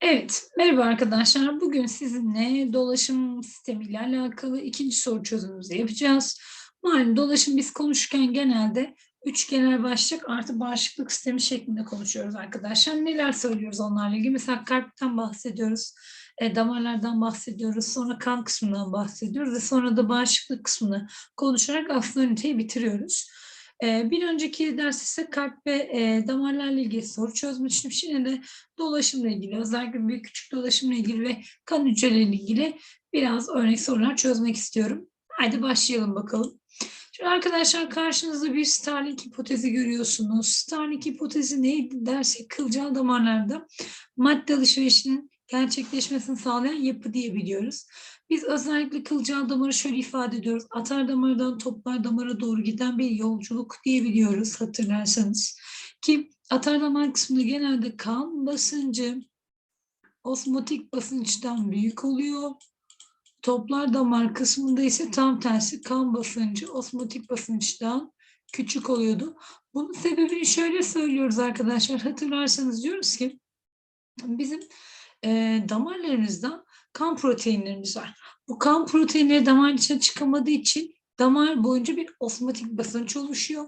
Evet, merhaba arkadaşlar. Bugün sizinle dolaşım sistemiyle alakalı ikinci soru çözümümüzü yapacağız. Malum dolaşım biz konuşurken genelde üç genel başlık artı bağışıklık sistemi şeklinde konuşuyoruz arkadaşlar. Neler söylüyoruz onlarla ilgili? Mesela kalpten bahsediyoruz, e, damarlardan bahsediyoruz, sonra kan kısmından bahsediyoruz ve sonra da bağışıklık kısmını konuşarak aslında üniteyi bitiriyoruz. Bir önceki ders ise kalp ve damarlarla ilgili soru çözmüştüm. Şimdi de dolaşımla ilgili, özellikle büyük küçük dolaşımla ilgili ve kan hücreleriyle ilgili biraz örnek sorular çözmek istiyorum. Haydi başlayalım bakalım. Şimdi arkadaşlar karşınızda bir Starling hipotezi görüyorsunuz. Starling hipotezi neydi dersek kılcal damarlarda madde alışverişinin gerçekleşmesini sağlayan yapı diyebiliyoruz. Biz özellikle kılcal damarı şöyle ifade ediyoruz. Atar damardan toplar damara doğru giden bir yolculuk diyebiliyoruz hatırlarsanız. Ki atar damar kısmında genelde kan basıncı osmotik basınçtan büyük oluyor. Toplar damar kısmında ise tam tersi kan basıncı osmotik basınçtan küçük oluyordu. Bunun sebebini şöyle söylüyoruz arkadaşlar. Hatırlarsanız diyoruz ki bizim e, damarlarımızda kan proteinlerimiz var. Bu kan proteinleri damar içine çıkamadığı için damar boyunca bir osmotik basınç oluşuyor.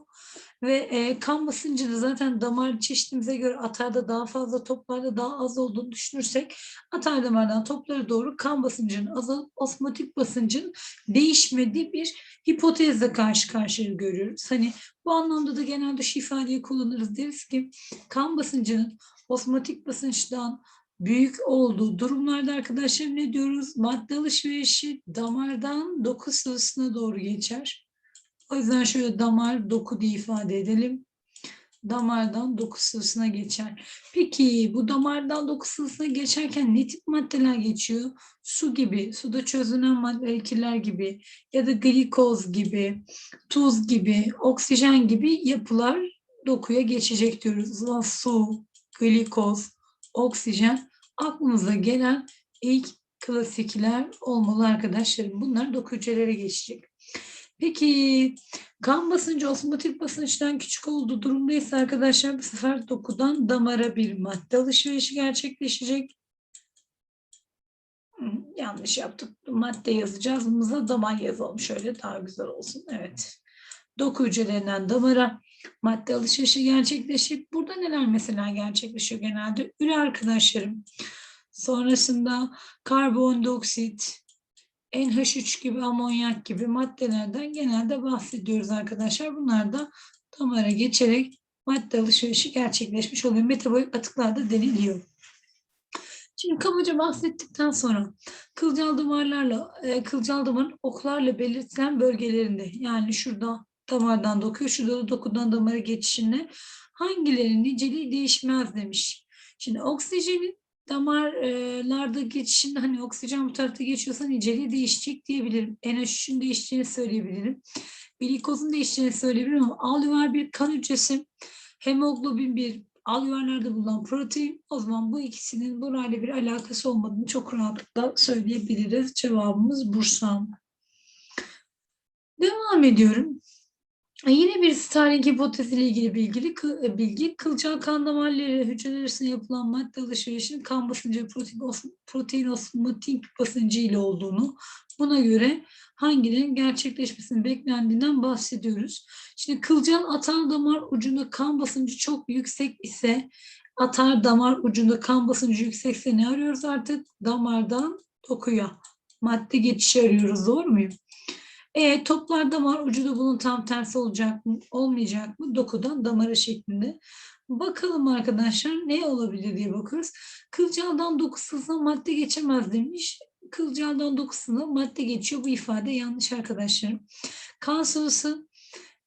Ve e, kan basıncı da zaten damar çeşitimize göre atarda daha fazla toplarda daha az olduğunu düşünürsek atar damardan toplara doğru kan basıncının azalıp osmotik basıncın değişmediği bir hipotezle karşı karşıya görüyoruz. Hani bu anlamda da genelde şu ifadeyi kullanırız deriz ki kan basıncının osmotik basınçtan büyük olduğu durumlarda arkadaşlar ne diyoruz? Madde alışverişi damardan doku sıvısına doğru geçer. O yüzden şöyle damar doku diye ifade edelim. Damardan doku sıvısına geçer. Peki bu damardan doku sıvısına geçerken ne tip maddeler geçiyor? Su gibi, suda çözünen maddeler gibi ya da glikoz gibi, tuz gibi, oksijen gibi yapılar dokuya geçecek diyoruz. Su, glikoz, oksijen aklımıza gelen ilk klasikler olmalı arkadaşlarım. Bunlar doku hücrelere geçecek. Peki kan basıncı osmotik basınçtan küçük olduğu durumda ise arkadaşlar bu sefer dokudan damara bir madde alışverişi gerçekleşecek. yanlış yaptık. Madde yazacağız. Bununla damar yazalım. Şöyle daha güzel olsun. Evet. Doku hücrelerinden damara madde alışverişi gerçekleşecek. Burada neler mesela gerçekleşiyor genelde? Üre arkadaşlarım. Sonrasında karbondioksit, NH3 gibi, amonyak gibi maddelerden genelde bahsediyoruz arkadaşlar. Bunlar da damara geçerek madde alışverişi gerçekleşmiş oluyor. Metabolik atıklarda deniliyor. Şimdi kabaca bahsettikten sonra kılcal damarlarla, e, kılcal damarın oklarla belirtilen bölgelerinde yani şurada damardan dokuyor, şurada da dokudan damara geçişinde hangilerinin niceliği değişmez demiş. Şimdi oksijenin damarlarda geçişinde hani oksijen bu tarafta geçiyorsa niceliği değişecek diyebilirim. NH3'ün değişeceğini söyleyebilirim. Glikozun değişeceğini söyleyebilirim ama alüvar bir kan hücresi, hemoglobin bir alüvarlarda bulunan protein o zaman bu ikisinin burayla bir alakası olmadığını çok rahatlıkla söyleyebiliriz. Cevabımız Bursan. Devam ediyorum. Yine bir Starling hipoteziyle ilgili bilgili, e, bilgi, kılcal kan damarları hücreler arasında yapılan madde alışverişinin kan basıncı protein, protein osmotik basıncı ile olduğunu, buna göre hangilerinin gerçekleşmesini beklendiğinden bahsediyoruz. Şimdi kılcal atar damar ucunda kan basıncı çok yüksek ise, atar damar ucunda kan basıncı yüksekse ne arıyoruz artık? Damardan dokuya madde geçişi arıyoruz, doğru muyum? E, toplar damar ucu da bunun tam tersi olacak mı, olmayacak mı? Dokudan damara şeklinde. Bakalım arkadaşlar ne olabilir diye bakıyoruz. Kılcaldan dokusuna madde geçemez demiş. Kılcaldan dokusuna madde geçiyor. Bu ifade yanlış arkadaşlarım. Kan sıvısı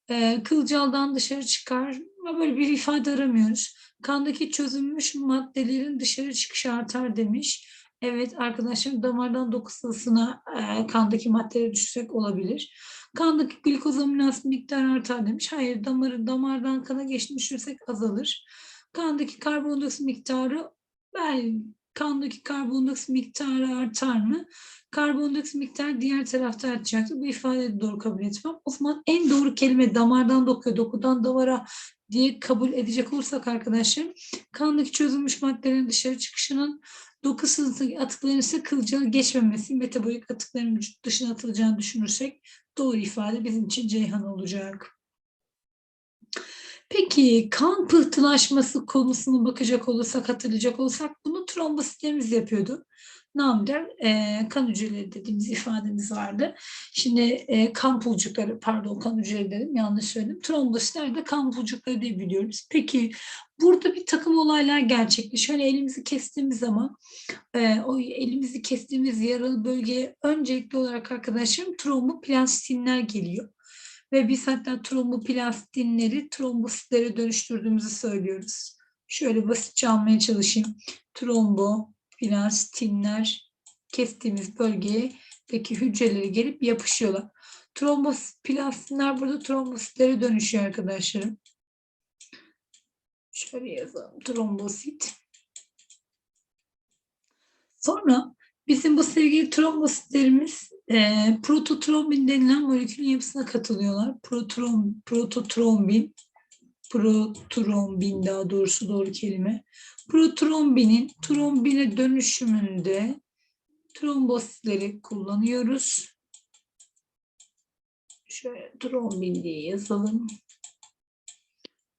e, kılcaldan dışarı çıkar. Böyle bir ifade aramıyoruz. Kandaki çözülmüş maddelerin dışarı çıkışı artar demiş. Evet arkadaşlar damardan doku sıvısına e, kandaki maddeleri düşürsek olabilir. Kandaki glikozaminaz miktarı artar demiş. Hayır damarı damardan kana geçtiğini düşürsek azalır. Kandaki karbondioksit miktarı ben kandaki karbondioksit miktarı artar mı? Karbondioksit miktarı diğer tarafta artacaktır. Bu ifadeyi doğru kabul etmem. O zaman en doğru kelime damardan dokuya, dokudan damara diye kabul edecek olursak arkadaşlar kandaki çözülmüş maddelerin dışarı çıkışının Doku sınıftaki atıkların ise kılcal geçmemesi, metabolik atıkların vücut dışına atılacağını düşünürsek doğru ifade bizim için Ceyhan olacak. Peki kan pıhtılaşması konusuna bakacak olursak, hatırlayacak olursak bunu trombositlerimiz yapıyordu. Namder e, kan hücreleri dediğimiz ifademiz vardı. Şimdi e, kan pulcukları, pardon kan hücreleri dedim yanlış söyledim. Trombositler de kan pulcukları diye biliyoruz. Peki burada bir takım olaylar gerçekleşiyor. Hani elimizi kestiğimiz zaman e, o elimizi kestiğimiz yaralı bölgeye öncelikli olarak arkadaşlarım tromboplastinler geliyor. Ve biz hatta tromboplastinleri trombositlere dönüştürdüğümüzü söylüyoruz. Şöyle basitçe almaya çalışayım. Tromboplastinler kestiğimiz bölgeye peki hücreleri gelip yapışıyorlar. Tromboplastinler burada trombositlere dönüşüyor arkadaşlarım. Şöyle yazalım. Trombosit. Sonra bizim bu sevgili trombositlerimiz e, prototrombin denilen molekülün yapısına katılıyorlar. Protrom, prototrombin, protrombin daha doğrusu doğru kelime. Protrombinin trombine dönüşümünde trombositleri kullanıyoruz. Şöyle trombin diye yazalım.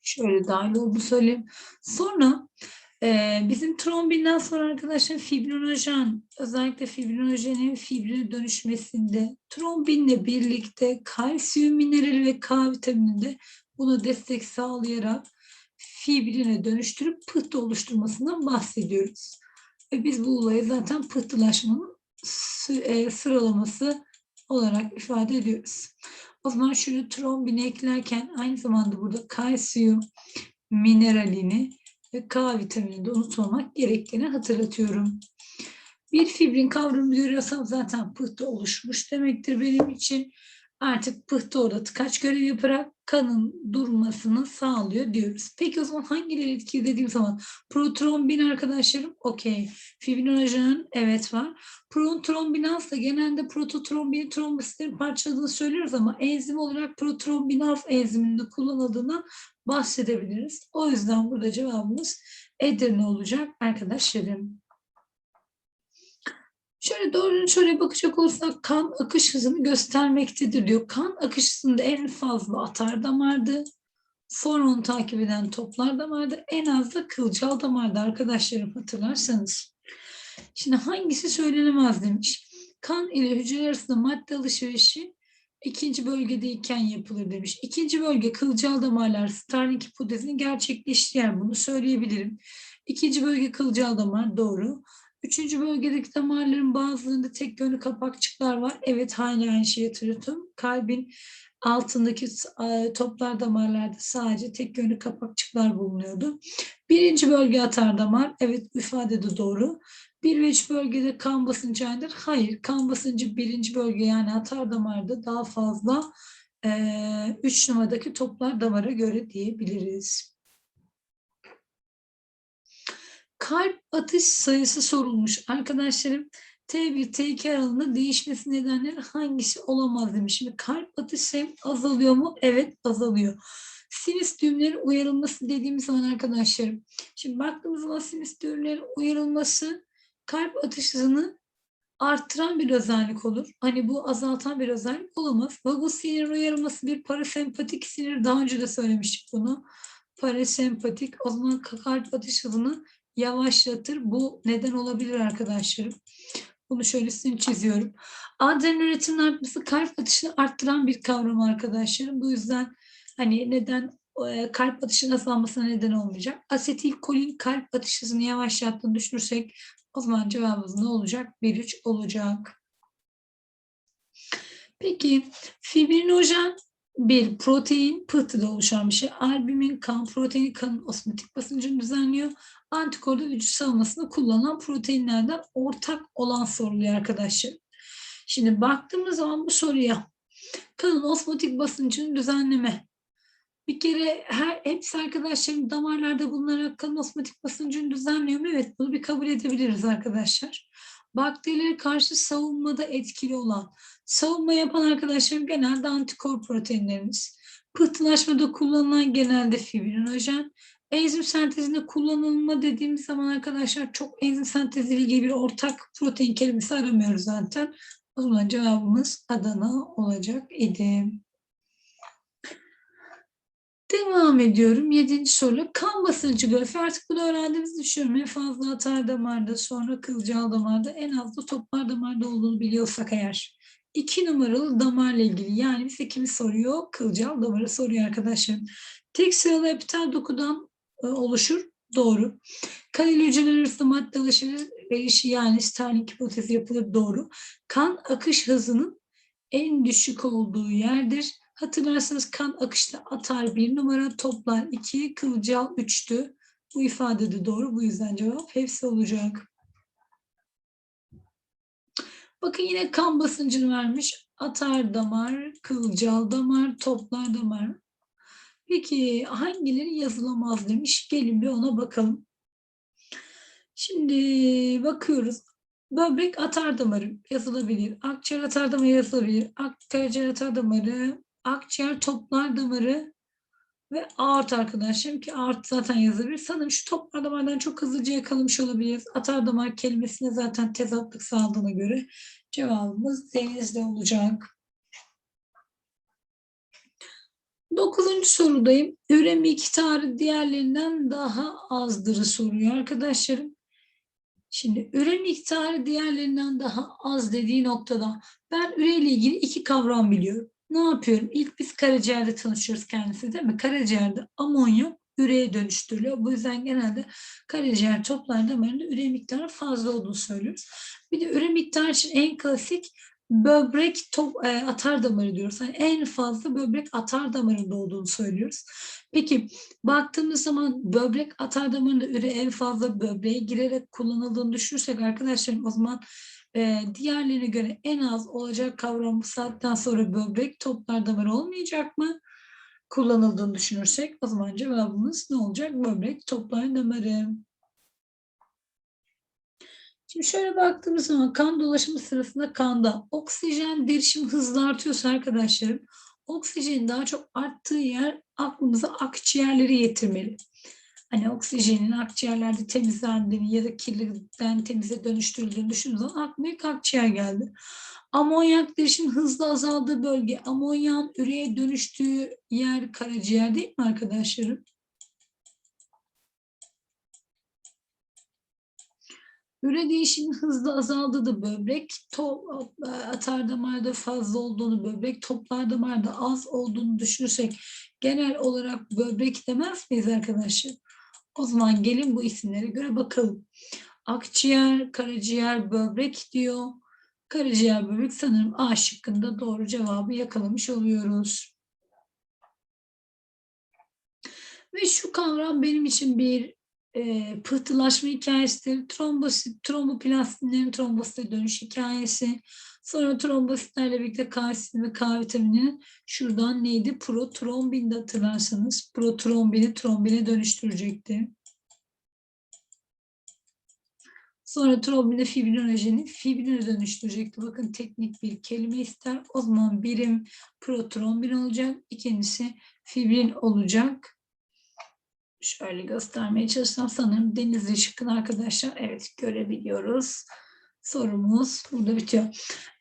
Şöyle dahil oldu söyleyeyim. Sonra ee, bizim trombinden sonra arkadaşlar fibrinojen, özellikle fibrinojenin fibrine dönüşmesinde trombinle birlikte kalsiyum minerali ve K vitamininde buna destek sağlayarak fibrine dönüştürüp pıhtı oluşturmasından bahsediyoruz. Ve biz bu olayı zaten pıhtılaşmanın e, sıralaması olarak ifade ediyoruz. O zaman şunu trombini eklerken aynı zamanda burada kalsiyum mineralini ve K vitamini de unutmamak gerektiğini hatırlatıyorum. Bir fibrin kavramını görüyorsam zaten pıhtı oluşmuş demektir benim için. Artık pıhtı orada tıkaç görev yaparak kanın durmasını sağlıyor diyoruz. Peki o zaman hangileri etkili dediğim zaman protrombin arkadaşlarım okey. Fibrinojen evet var. Protrombinaz da genelde prototrombin trombositlerin parçaladığını söylüyoruz ama enzim olarak protrombinaz enziminde kullanıldığından bahsedebiliriz. O yüzden burada cevabımız Edirne olacak arkadaşlarım. Şöyle doğru şöyle bakacak olursak kan akış hızını göstermektedir diyor. Kan akış hızında en fazla atar damardı. Sonra onu takip eden toplar damardı. En az da kılcal damardı arkadaşlarım hatırlarsanız. Şimdi hangisi söylenemez demiş. Kan ile hücreler arasında madde alışverişi ikinci bölgedeyken yapılır demiş. İkinci bölge kılcal damarlar Starling hipotezini gerçekleşti yani bunu söyleyebilirim. İkinci bölge kılcal damar doğru. Üçüncü bölgedeki damarların bazılarında tek yönlü kapakçıklar var. Evet hala aynı şeyi hatırlatıyorum. Kalbin altındaki e, toplar damarlarda sadece tek yönlü kapakçıklar bulunuyordu. Birinci bölge atar damar. Evet ifade de doğru. Bir ve üç bölgede kan basıncı aynıdır. Hayır, kan basıncı birinci bölge yani atar damarda daha fazla e, üç numaradaki toplar damara göre diyebiliriz. Kalp atış sayısı sorulmuş. Arkadaşlarım T1, T2 aralığında değişmesi nedenleri hangisi olamaz demiş. Şimdi kalp atış sayım azalıyor mu? Evet azalıyor. Sinüs düğümlerin uyarılması dediğimiz zaman arkadaşlarım. Şimdi baktığımız zaman sinüs düğümlerin uyarılması kalp atış hızını arttıran bir özellik olur. Hani bu azaltan bir özellik olamaz. Vagus sinir uyarılması bir parasempatik sinir. Daha önce de söylemiştik bunu. Parasempatik o zaman kalp atış hızını yavaşlatır. Bu neden olabilir arkadaşlarım. Bunu şöylesini çiziyorum. Adrenalin üretiminin artması kalp atışını arttıran bir kavram arkadaşlarım. Bu yüzden hani neden e, kalp atışının azalmasına neden olmayacak. Asetilkolin kalp atış hızını yavaşlattığını düşünürsek o zaman cevabımız ne olacak? 1-3 olacak. Peki fibrinojen bir protein pıhtıda oluşan bir şey. Albumin kan proteini kanın osmotik basıncını düzenliyor. Antikorda vücut savunmasında kullanılan proteinlerden ortak olan soruluyor arkadaşlar. Şimdi baktığımız zaman bu soruya kanın osmotik basıncını düzenleme. Bir kere her hepsi arkadaşlarım damarlarda bulunarak kan osmotik basıncını düzenliyor mu? Evet bunu bir kabul edebiliriz arkadaşlar. Bakterilere karşı savunmada etkili olan, savunma yapan arkadaşlarım genelde antikor proteinlerimiz. Pıhtılaşmada kullanılan genelde fibrinojen. enzim sentezinde kullanılma dediğimiz zaman arkadaşlar çok enzim senteziyle ilgili bir ortak protein kelimesi aramıyoruz zaten. O zaman cevabımız Adana olacak idi. Devam ediyorum. Yedinci soru. Kan basıncı grafiği. Artık bunu öğrendiğimizi düşünüyorum. En fazla atar damarda, sonra kılcal damarda, en az da toplar damarda olduğunu biliyorsak eğer. İki numaralı damarla ilgili. Yani bize kimi soruyor? Kılcal damarı soruyor arkadaşlar. Tek sıralı epitel dokudan e, oluşur. Doğru. Kanal hücreler arasında madde alışverişi yani Starling hipotezi yapılır. Doğru. Kan akış hızının en düşük olduğu yerdir. Hatırlarsanız kan akışta atar bir numara, toplar iki, kılcal üçtü. Bu ifade de doğru. Bu yüzden cevap hepsi olacak. Bakın yine kan basıncını vermiş. Atar damar, kılcal damar, toplar damar. Peki hangileri yazılamaz demiş. Gelin bir ona bakalım. Şimdi bakıyoruz. Böbrek atar damarı yazılabilir. Akciğer atar damarı yazılabilir. Akciğer atar damarı, akciğer toplar damarı ve aort arkadaşlarım ki aort zaten yazılabilir. Sanırım şu toplar damardan çok hızlıca yakalamış olabiliriz. Atar damar kelimesine zaten tezatlık sağladığına göre cevabımız denizde olacak. Dokuzuncu sorudayım. Üre miktarı diğerlerinden daha azdır soruyor arkadaşlarım. Şimdi üre miktarı diğerlerinden daha az dediği noktada ben üre ile ilgili iki kavram biliyorum. Ne yapıyorum? İlk biz karaciğerde tanışıyoruz kendisi değil mi? Karaciğerde amonyak üreye dönüştürülüyor. Bu yüzden genelde karaciğer toplar damarında üre miktarı fazla olduğunu söylüyoruz. Bir de üre miktarı için en klasik böbrek top, e, atar damarı diyoruz. Yani en fazla böbrek atar damarında olduğunu söylüyoruz. Peki baktığımız zaman böbrek atar damarında üre en fazla böbreğe girerek kullanıldığını düşünürsek arkadaşlarım o zaman e, diğerlerine göre en az olacak kavram bu saatten sonra böbrek toplar damarı olmayacak mı? Kullanıldığını düşünürsek o zaman cevabımız ne olacak? Böbrek toplar damarı. Şimdi şöyle baktığımız zaman kan dolaşımı sırasında kanda oksijen derişim hızlı artıyorsa arkadaşlarım oksijenin daha çok arttığı yer aklımıza akciğerleri getirmeli. Hani oksijenin akciğerlerde temizlendiğini ya da kirliden temize dönüştürüldüğünü düşündüğünüz zaman aklıma akciğer geldi. Amonyak derişim hızlı azaldığı bölge, amonyan üreye dönüştüğü yer karaciğer değil mi arkadaşlarım? Üre değişimin hızlı azaldığı da böbrek, to, atar damarda fazla olduğunu, böbrek toplar damarda az olduğunu düşünürsek genel olarak böbrek demez miyiz arkadaşlar? O zaman gelin bu isimlere göre bakalım. Akciğer, karaciğer, böbrek diyor. Karaciğer, böbrek sanırım A şıkkında doğru cevabı yakalamış oluyoruz. Ve şu kavram benim için bir e, pıhtılaşma hikayesidir. Trombosit, tromboplastinlerin trombosite dönüş hikayesi. Sonra trombositlerle birlikte kalsiyum ve K vitamininin şuradan neydi? Protrombin de hatırlarsanız protrombini trombine dönüştürecekti. Sonra trombini fibrinojeni fibrine dönüştürecekti. Bakın teknik bir kelime ister. O zaman birim protrombin olacak. İkincisi fibrin olacak. Şöyle göstermeye çalışsam sanırım Denizli şıkkın arkadaşlar. Evet görebiliyoruz. Sorumuz burada bitiyor.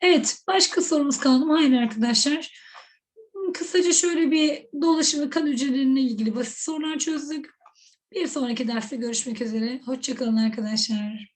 Evet başka sorumuz kaldı mı? Hayır arkadaşlar. Kısaca şöyle bir dolaşımı kan hücrelerine ilgili basit sorular çözdük. Bir sonraki derste görüşmek üzere. Hoşçakalın arkadaşlar.